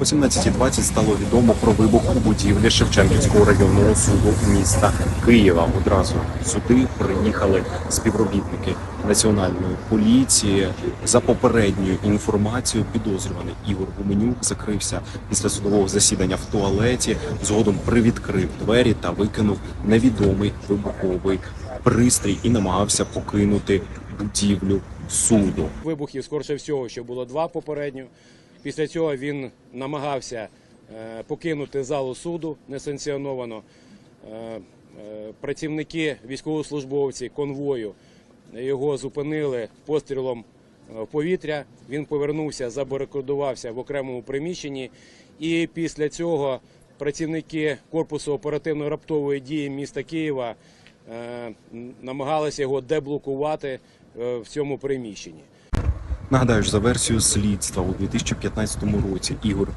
О 17.20 стало відомо про вибух у будівлі Шевченківського районного суду міста Києва. Одразу сюди приїхали співробітники національної поліції. За попередньою інформацією, підозрюваний Ігор Гуменюк закрився після судового засідання в туалеті. Згодом привідкрив двері та викинув невідомий вибуховий пристрій і намагався покинути будівлю суду. Вибухів, скорше всього, що було два попередньо. Після цього він намагався е, покинути залу суду несанкціоновано. Е, е, Працівники, військовослужбовці конвою його зупинили пострілом в повітря. Він повернувся, забарикадувався в окремому приміщенні. І після цього працівники корпусу оперативно-раптової дії міста Києва намагалися його деблокувати в цьому приміщенні. Нагадаю ж, за версією слідства у 2015 році Ігор